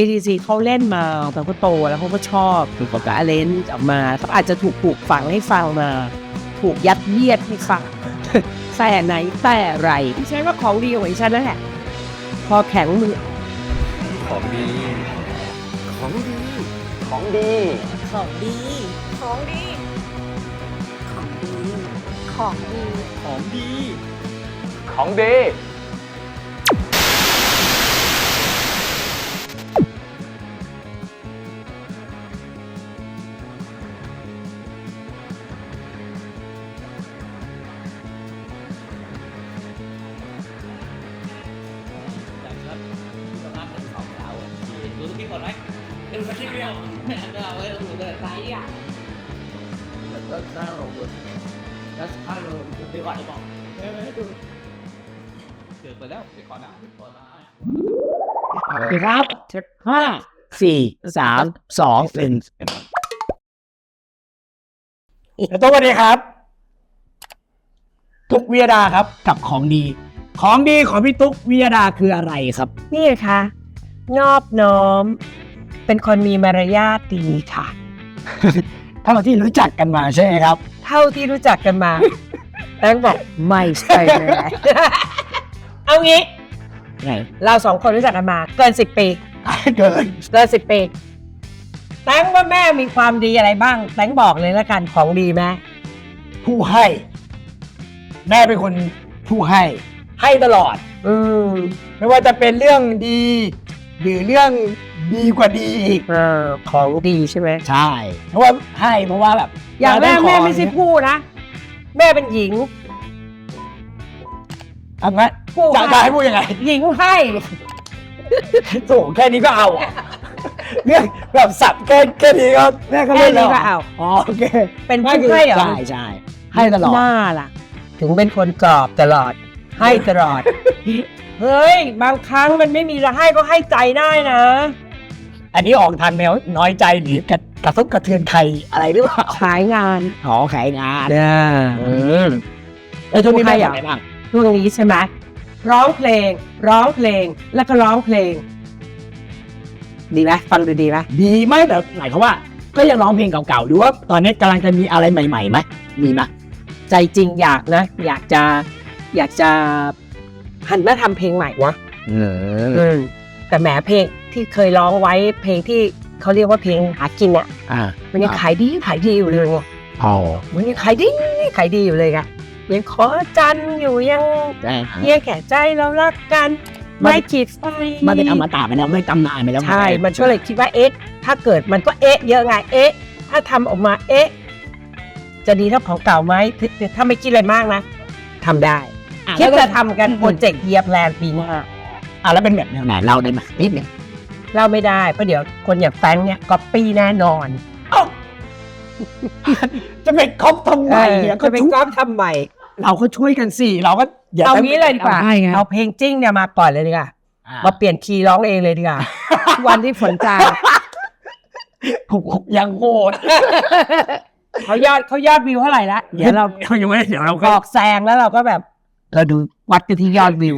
ETC เขาเล่นมาแต่เขาโตแล้วเขาก็ชอบถูกกับอาเลนออกมาเขาอาจจะถูกปลูกฝังให้ฟังมา ถูกยัดเยียดให้ฟังแต่ไหนแต่ไรที่ใช้ว่าของดีของไอ้ฉันนั่นแหละ พอแข็งมือของดี ของดี ของดี ของดี ของดี ของดี ของดี ของดี ของดี ไปครับห้าสี่สามสองหนึ่งแล้วตัวสวัสดีครับตุ๊กวิยดาครับกับของดี ของดีของพี่ตุ๊กวิยดาคืออะไรครับ นี่ไงคะ นอบน้อม เป็นคนมีมารยาทดีค่ะ เท่าที่รู้จักกันมาใช่ไหมครับ เท่าที่รู้จักกันมา แตงบอกไม่ใช่แน่เอางี้ไงเราสองคนรู้จักกันมาเกินสิบปี เกินเกินสิบปีแตงว่าแม่มีความดีอะไรบ้าง แตงบอกเลยแล้วกันของดีแม่ผู้ให้ แม่เป็นคนผู้ให้ ให้ตลอด อืมไม่ว่าจะเป็นเรื่องดี หรือเรื่องดีกว่าดีอีกเออของดีใช่ไหมใช่ เพราะว่าให้เพราะว่าแบบอย่างแรกด้ขแม่ไม่ใช่ผู้นะ แม่เป็นหญิงเอางั้นผู้จะจะให้พูดยังไงหญิงให้โถแค่นี้ก็เอาอะเรื่องแบบสับแค่แค่นี้ก็แม่ก็แค่เล่นแล้วนี้ก็เอา อ๋อโอเคเป็นผู้ให้เหรอ ใช่ใช่ให้ตลอด หน้าล่ะ ถึงเป็นคนกรอบตลอด ให้ตลอด เฮ้ย บางครั้งมันไม่มีจะให้ก็ให้ใจได้นะ อันนี้ออกทางแนวน้อยใจหรือกระกระทบกระเทือนใครอะไรหรือเปล่าขายงานอ๋อขายงานเนี่ยอืมแล้วช่วงนี้แม่ทำอะไรบ้างช่วงนี้ใช่ไหมร้องเพลง ร้องเพลงแล้วก็ร้องเพลง ดีไหมฟังดูดีไหมดีไหมแต่หมายความว่า ก็ยังร้องเพลงเก่าๆหรือว่าตอนนี้กำลังจะมีอะไรใหม่ๆไหมมีไหมใจจริงอยากนะ อยากจะอยากจะ หันมาทำเพลงใหม่วะเอออืมแต่แหมเพลงที่เคยร้องไว้เพลงที่เขาเรียกว่าเพลงหากินอะ อ่ามันยังขายดีขายดีอยู่เลยไงอ๋อมันยังขายดีขายดีอยู่เลยไงยังขอจันทร์อยู่ยังได้เยี่ยงแก่ใจเรารักกัน ไม่ขีดไฟมันเป็นอมตะไปแล้วไม่ตำนานไปแล้วใช่ มันก็เลยคิดว่าเอ๊ะถ้าเกิดมันก็เอ๊ะเยอะไงเอ๊ะ ถ้าทำออกมาเอ๊ะ จะดีเท่าของเก่าไหมถ้าถ้าไม่คิดอะไรมากนะทำได้ อะคิดแล้วก็จะทำกันโปรเจกต์เยียบแลนด์ปีหน้าอะแล้วเป็นแบบแนวไหนเล่าได้ไหมนิดนึงเล่าไม่ได้เพราะเดี๋ยวคนอย่างแฟรงค์เนี่ยก๊อปปี้แน่นอนเอ้าจะไปคบทำไมเนี่ยจะไปทุกก๊อปทำใหม่เราก็ช่วยกันสิเราก็อย่เอางี้เลยดีกว่าใช่ไง เอาเพลงจิ้งเนี่ยมาปล่อยเลยดีกว่าอะมาเปลี่ยนคีย์ร้องเองเลยดีกว่า วันที่ฝนจางยังโหดเขายอดเขายอดวิวเท่าไหร่ละเดี๋ยวเรา ยังไม่เดี๋ยวเราบก็อกแซงแล้วเราก็แบบ เราดูวัดกันที่ยอดวิว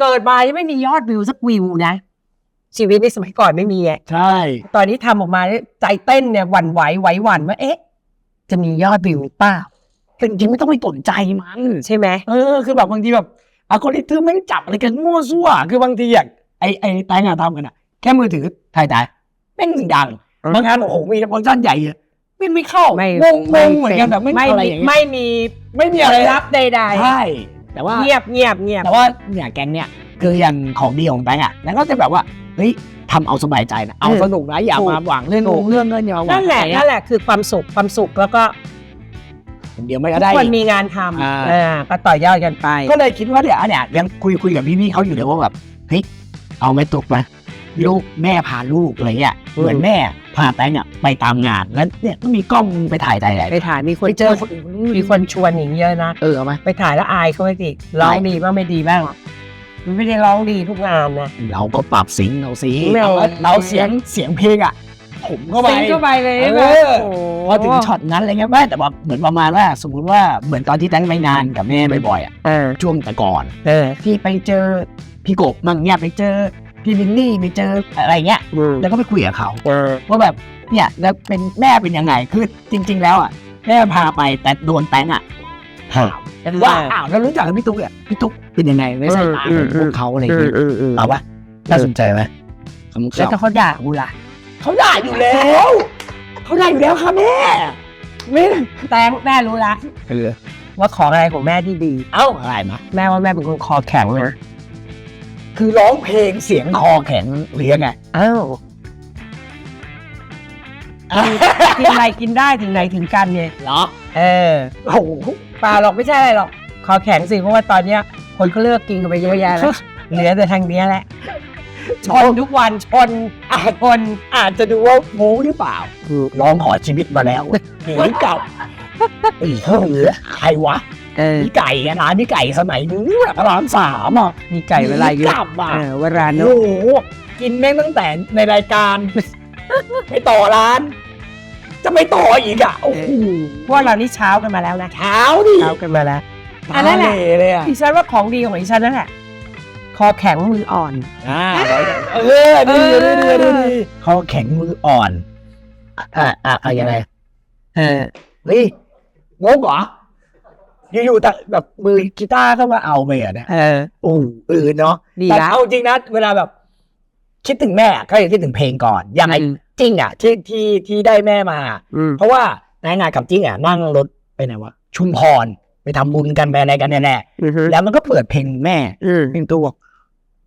เกิดมายังไม่มียอดวิวสักวิวนะ ชีวิตในสมัยก่อนไม่มีไงใช่ ตอนนี้ทำออกมาเนี่ยใจเต้นเนี่ยหวั่นไหวไหวหวั่นว่าเอ๊ะ จะมียอดวิวหรือเปล่าแต่จริงๆไม่ต้องไปสนใจมัน ใช่ไหมเออคือแบบบางทีแบบอัลกอริทึมไม่งจับอะไรกันมั่วซั่ว คือบางทีอย่างไอไอตายงานทำกันอะแค่มือถือถ่ายถ่ายแม่งดังบางงานโอ้โหมีฟังก์ชันใหญ่อะไม่ไม่เข้าไม่งงงงเหมือนกันแบบไม่ไม่อะไรมีอย่างเงี้ย ไม่มี ไม่มีผอะไรลลัพธ์ใดใช่แต่ว่าๆเงียบเงียบเงียบแต่ว่าเนี่ยแกงเนี่ยคืออย่างของดีของแบงค์อะแล้วก็จะแบบว่าเฮ้ยทำเอาสบายใจนะเอาสนุกนะอย่ามาหวังเรื่องงงเรื่องเงินอย่ามาหวังนั่นแหละอไรนั่นแหละคือความสุขความสุขแล้วก็เดี๋ยวไม่ทุก็กได้ คนมีงานทอ่าำอ่าก็ต่อยอดกันไป ก็เลยคิดว่าเดี๋ยวเนี่ยยังคุยคุยกับพี่ๆเขาอยู่เดี๋ยวว่าแบบเฮ้ยเอาไม่ตกไหม ลูกแม่พาลูกอะไรเงี้ยเหมือนแม่พาแตงอะไปตามงานแล้วเนี่ยก็มีกล้องไปถ่ายถ่ายถ่ายไปถ่ายมีคนไปเจอคนอื่นมีคนชวนอย่างเยอะนะเออเอาไหมไปถ่ายแล้วอายเขาไม่ดิร้องดีบ้างไม่ดีบ้างมันไม่ได้ร้องดีทุกงานนะเราก็ปรับเสิงเราสิไม่เอาเราเราเสียงเสียงเพลงอะผมก็ไปซิงเข้าไปเลยเอใช่ไหมอโอ้โหพอถึงช็อตนั้นอะไรเงี้ยแม่แต่ว่าเหมือนประมาณว่า สมมติว่าเหมือนตอนที่แตงไปงานกับแม่บ่อยๆอะเออช่วงแต่ก่อนเออพี่ไปเจอพี่กบมั่งเนี่ยไปเจอ พี่วินนี่ไปเจออะไรเงี้ย อืมแล้วก็ไปคุยกับเขาเออว่าแบบเนี่ยแล้วเป็นแม่เป็นยังไงคือจริง ๆ แล้วอะแม่พาไปแต่โดนแตงอะถามว่าอ้าวแล้วรู้จักกับพี่ตุ๊กอะพี่ตุ๊กเป็นยังไงไม่ใช่ตาของพวกเขาอะไรอย่างเงี้ยอืมอืมเอาปะน่าสนใจไหมคำแล้วตอบถ้าเขาด่ากูล่ะเขาได้อยู่แล้วเขาได้อยู่แล้วค่ะแม่แม่แต่แม่รู้ละเออว่าของอะไรของแม่ที่ดี เอ้าอะไรมาแม่ว่าแม่เป็นคนคอแข็งเลย คือร้องเพลงเสียงคอแข็งหรือยังไงอ้าวกินอะไรกินได้ถึงไหนถึงกันเนี่ยเหรอ เออโอ้โหเปล่าหรอกไม่ใช่อะไรหรอกคอแข็งสิเพราะว่าตอนเนี้ยคนก็เลือกกินกันไปเยอะแยะแล้วเหลือแต่ทางเนี้ยแหละชนทุกวันชนชนอาจจะดูว่าโง่หรือเปล่าร้องขอชีวิตมาแล้วหรือเก่าไอ้เฮ้ยใครวะ เออพี่ไก่อะนะพี่ไก่สมัยนู้นอะร้านสามอะมีไก่เวลาเยกอะลับอะเออเวลาเนโอ้อะโหกินแม่งตั้งแต่ในรายการ ไม่ต่อร้าน จะไม่ต่ออีกอะโอ้โหพวกเรานี่เช้ากันมาแล้วนะเช้าดิเช้ากันมาแล้วอันนั้นแหละตาเเลยอะดิฉันว่าของดีของดิฉันนั่นแหละคอแข็งมืออ่อนอ่าเออดีดีดีดีดีเขาแข็งมืออ่อนอ่าอ่าอ่ายังไงเออเฮ้ยงงเหรอ อยู่ๆแต่แบบมือกีตาร์ก็มาเอาไปอะเนี่ยเออ โอ้เออเนาะดีแต่แล้วเอาจริงนะเวลาแบบ คิดถึงแม่ก็จะคิดถึงเพลงก่อนอย่างไอ้อืมจิ้งอะที่ที่ที่ได้แม่มา อืม เพราะว่าในงานกับจิ้งอะนั่งรถไปไหนวะชุมพรไปทำบุญกันไปอะไรกันแน่อือฮึๆแล้วมันก็เปิดเพลงแม่ อืม เพลงตัว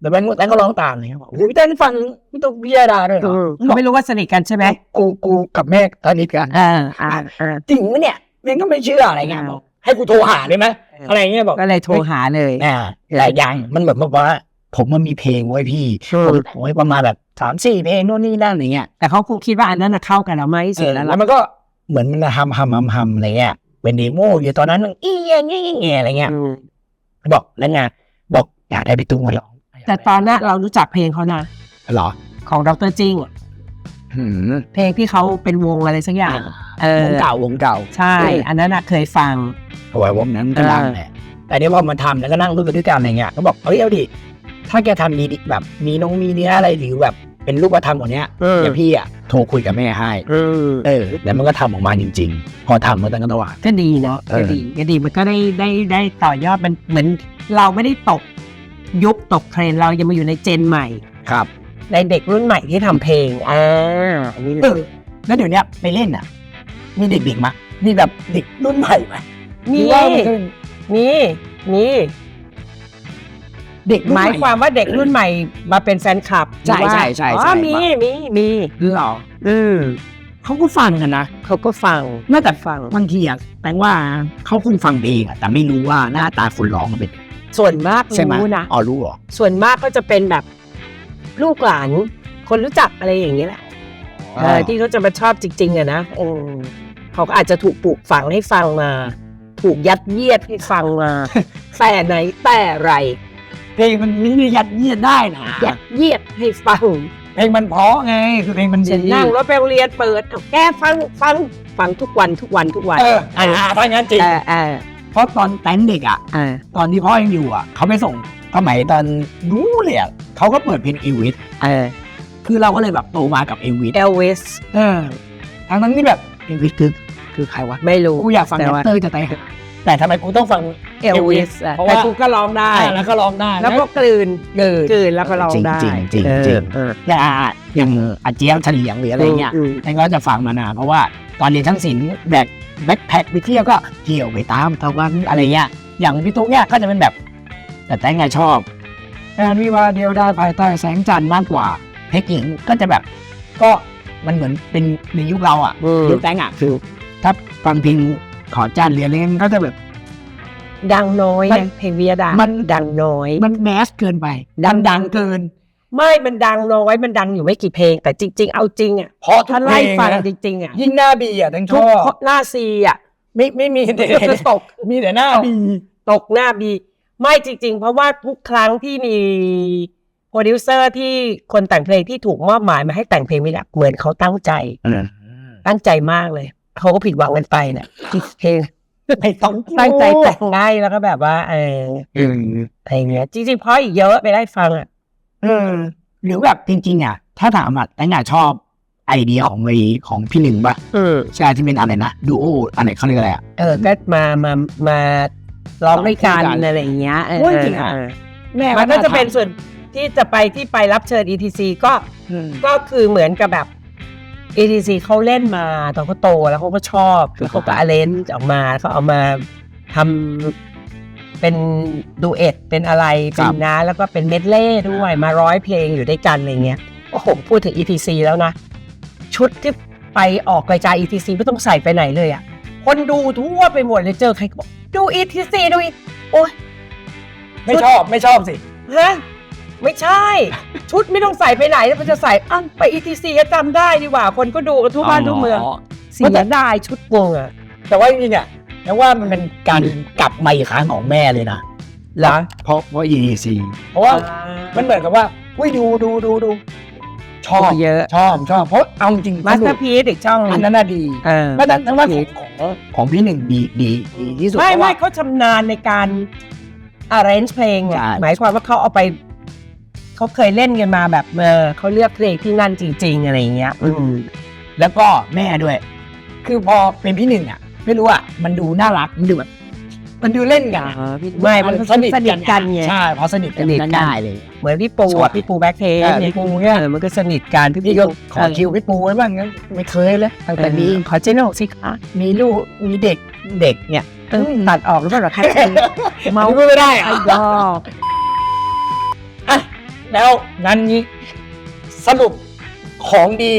แล้วแม่งแม่งก็ร้องตามเลยบอกโอ้ยพี่เต้นฟังพี่ตุ๊กพิยดาด้วยเหรอเขาไม่รู้ว่าสนิทกันใช่ไหมกูกูกับแม่ตอนนี้กัน อ่าอ่าอ่า จริงไหมเนี่ยแม่งก็ไม่เชื่ออะไรเงี้ยอ่าบอก ให้กูโทรหาได้ไหมอะไรเงี้ยบอกก็เลยโทรหาเลยอ่าหลายอย่างมันแบบว่า ผมมันมีเพลงไว้พี่อืมผมแต่งไว้ประมาณแบบสามสี่เพลงโน่นนี่นั่นอะไรเงี้ยแต่เขาคงคิดว่าอันนั้นน่ะเข้ากันแล้วไหมเอเสร็จอแล้วแล้วล่ะมันก็เหมือนมันฮัมฮัมฮัมฮัมอะไรเงี้ยเป็นเดโมอยู่ตอนนั้นอีเงี้ยเงี้ยเงี้ยอะไรเงี้ยอืมบอกแล้วไงบอกอยากได้พี่ตุ้งมาร้องแต่ตอนนั้นเรารู้จักเพลงเขานะเหรอ ของดรจิงหืมเพลงที่เขาเป็นวงอะไรสักอย่างเออ วงเก่าวงเก่า ใช่ อันนั้นน่ะเคยฟังเอาไว้วงนั้นก็ดังแหละแต่เนี้ยพอมาทำแล้วก็นั่งรู้ไปด้วยกันอะไรเงี้ยก็บอกเฮ้ยเอาดิถ้าแกทำมีดิแบบมีน้องมีเนื้ออะไรหรือแบบเป็นรูปธรรมกว่าเนี้ยเออเดี๋ยวพี่อะโทรคุยกับแม่ให้เออเออแล้วมันก็ทำออกมาจริง ๆ พอทำมันตั้งกันตวาก็ดีเนาะเออก็ดีก็ดีมันก็ได้ได้ได้ต่อยอดมันเหมือนเราไม่ได้ตกยุคตกเทรนด์เรายังมาอยู่ในเจนใหม่ครับในเด็กรุ่นใหม่ที่ทำเพลงอ่าอันนี้เออแล้วเดี๋ยวเนี้ยไปเล่นอะ มีเด็กๆมามีแบบเด็กรุ่นใหม่ไหมหมีรือว่ามันก็มีมีเด็กรุ่นหใหมายความว่าเด็กรุ่นใหม่มาเป็นแฟนคลับใช่หรือว่าใช่ใช่อ๋อใช่มีมีมีเหรออืมเขาก็ฟังกันนะเขาก็ฟังน่าแต่ฟัง บางทีอะแปลว่าเขาคงฟังเพลงอะแต่ไม่รู้ว่าหน้าตาคนร้องมันเป็นส่วนมากใช่ไหมรู้นะ อ๋อรู้เหรอ ส่วนมากก็จะเป็นแบบลูกหลาน คนรู้จักอะไรอย่างนี้แหละ เออที่เขาจะมาชอบจริง ๆอะนะเออเขาก็อาจจะถูกปลูกฝังให้ฟังมา ถูกยัดเยียดให้ฟังมา แต่ไหนแต่ไรเพลงมันไม่ได้ยัดเยียดได้นะยัดเยียดให้ฟังเพลงมันเพราะไงคือเพลงมันฉันดีนั่งรถไปโรงเรียนเปิดเอาแกฟังฟังฟังทุกวันทุกวันทุกวันเอออ่าถ้างั้นจริงเออเออเพราะตอนแตนเด็กอะเออตอนที่พ่อยังอยู่อะเขาไปส่งสมัยตอนนู้นเลยอะเขาก็เปิดเพลงเอลวิสเออ คือเราก็เลยแบบโตมากับเอลวิสเอลวิสเออทั้งนั้นที่แบบเอลวิสคือคือใครวะไม่รู้กูอยากฟังแต่แรปว่าเตอร์จะตายหาแต่ทำไมกูต้องฟังเอลวิสเพราะแต่ว่ากูก็ร้องได้อ่าแล้วก็ร้องได้ แล้วก็กลืนเกิดกลืนแล้วก็ร้องได้จริงๆจริงๆเออจริงเอออย่างอะอย่างอาเจียบเฉลียงหรืออะไรเงี้ยมแตงก็จะฟังมานานเพราะว่าตอนเรียนช่างศิลป์แบกแบ็คแพ็คไปเที่ยวก็เที่ยวไปตามตะวันอะไรเงี้ยอย่างพี่ตุ๊กเนี่ยก็จะเป็นแบบ แต่แตงไงชอบงานวิวาห์เดียวได้ภายใต้แสงจันทร์มากกว่า เพลงหญิงก็จะแบบก็มันเหมือนเป็นในยุคเราอะอืม ยุคแตงอะคือ ถ้าฟังเพลงขอจันทร์เรียนอะไรเงี้ยก็จะแบบ ดังน้อยมันนะเพลงวิยดามัน ดังน้อย มันแมสเกินไปดังดังเกิน ไม่มันดังน้อยมันดังอยู่ไม่กี่เพลง แต่จริง ๆ เอาจริงอะเพราะทุถ้ากเพลไล่งฟังนะ จริงๆอะยิ่งหน้าบีอะแตงชทุกอบหน้าซีอะไม่ไม่มีแต่จะตก มีแต่หน้าบี ตกหน้าบี ไม่จริง ๆ เพราะว่าทุกครั้งที่มี โปรดิวเซอร์ที่คนแต่งเพลงที่ถูกมอบหมายมาให้แต่งเพลงไม่ได้เหมือนเขาตั้งใจ ตั้งใจมากเลยเขาก็ผิดหวังกันไปเนี่ยเพลงไม่ต้องตั้งใจแต่งง่ายแล้วก็แบบว่า เอออืมอะไรเงี้ยจริงๆเพราะอีกเยอะไปได้ฟังอะเออหรือแบบจริง ๆ อะ ถ้าถามอะแต่งานชอบไอเดียของไอของพี่หนึ่งปะอืมใช่ที่เป็นอะไรนะดูโออันไหนเขาเรียกอะไรอะเออก็มามามาร้องด้วยกันร้องด้วยกันอะไรอย่างเงี้ยเออโอ้ยจริงอะเออแม่มันก็จะเป็นส่วน ที่จะไปที่ไปรับเชิญ ETC ก็อืม ก็คือเหมือนกับแบบ ETC เขาเล่นมาตอนเขาโตแล้วเขาก็ชอบแล้วเขาก็อเลนออกมาเขาเอามาทำเป็นดูเอ็ดเป็นอะไรเป็นนะแล้วก็เป็นเมดเล่ด้วยมาร้อยเพลงอยู่ด้วยกันอะไรเงี้ยโอ้โหพูดถึง ETC แล้วนะ ชุดที่ไปออกรายการ ETC ไม่ต้องใส่ไปไหนเลยอะ คนดูทั่วไปหมดเลยเจอใครก็บอกดู ETC ดู ETC โอ้ย ไม่ชอบไม่ชอบสิ ฮะ ไม่ใช่ ชุดไม่ต้องใส่ไปไหนแล้วมันจะใส่อ้าวไป ETC ก็จำได้ดีกว่า คนก็ดูกันทั่วบ้านทั่วเมืองเสียดายชุดวงอะแต่ว่าจริงๆอะแต่ว่ามันเป็นการกลับมาอีกครั้งของแม่เลยนะเหรอเพราะเพราะ EDC เพราะว่ามันเหมือนกับว่าอุ้ยดูดูดูดูชอบเยอะชอบชอบเพราะเอาจริงๆมาสเตอร์พีซอีกช่องอันนั้นน่ะดีเออเพราะฉะนั้นทั้งว่าของของของพี่หนึ่งดีดีดีที่สุดไม่เพราะไม่ว่าเขาชำนาญในการ arrange เพลงอะใช่หมายความว่าเขาเอาไป เขาเคยเล่นกันมาแบบเออเขาเลือกเพลงที่นั่นจริง ๆ อะไรอย่างเงี้ย อืมแล้วก็แม่ด้วย คือพอเป็นพี่หนึ่งอะ ไม่รู้อะมันดูน่ารักมันดูแบบมันดูเล่นกันอะไม่มันสนิทกันไงใช่พอสนิทกันสนิทกันได้เลย เหมือนพี่ปูชอบอะพี่ปูแบ็คเทสเออ พี่ปูเนี่ยเออมันก็สนิทกันพี่พี่ปูก็ขอคิวพี่ปูไว้บ้างงั้นไม่เคยเลยตั้งแต่นี้ขอเจโน่สิคะมีลูกมีเด็กเด็กเนี่ย เออตัดออกหรือเปล่าแค่เมาพูดไม่ได้ไอ้อะดอกอะ แล้วงั้นนี้สรุปของดี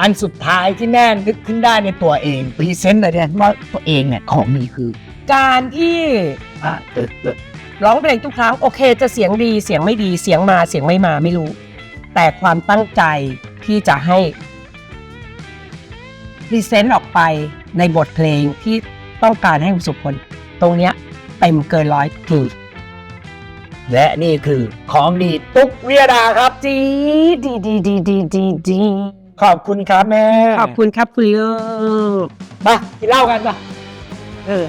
อันสุดท้ายที่แม่นึกขึ้นได้ในตัวเองพรีเซนต์เลยเนี่ยว่าตัวเองเนี่ยของดีคือ การที่อะเออเออร้องเพลงทุกครั้งโอเค จะเสียงดีเสียงไม่ดีเสียงมาเสียงไม่มาไม่รู้ แต่ความตั้งใจที่จะให้พรีเซนต์ออกไปในบทเพลงที่ต้องการให้ประสบผลตรงเนี้ยเต็มเกินร้อยคือ และนี่คือของดีตุ๊กวิยดาครับดีดีดีดีดีดีดีขอบคุณครับแม่ขอบคุณครับคุณลูกมากินเหล้ากันปะเออ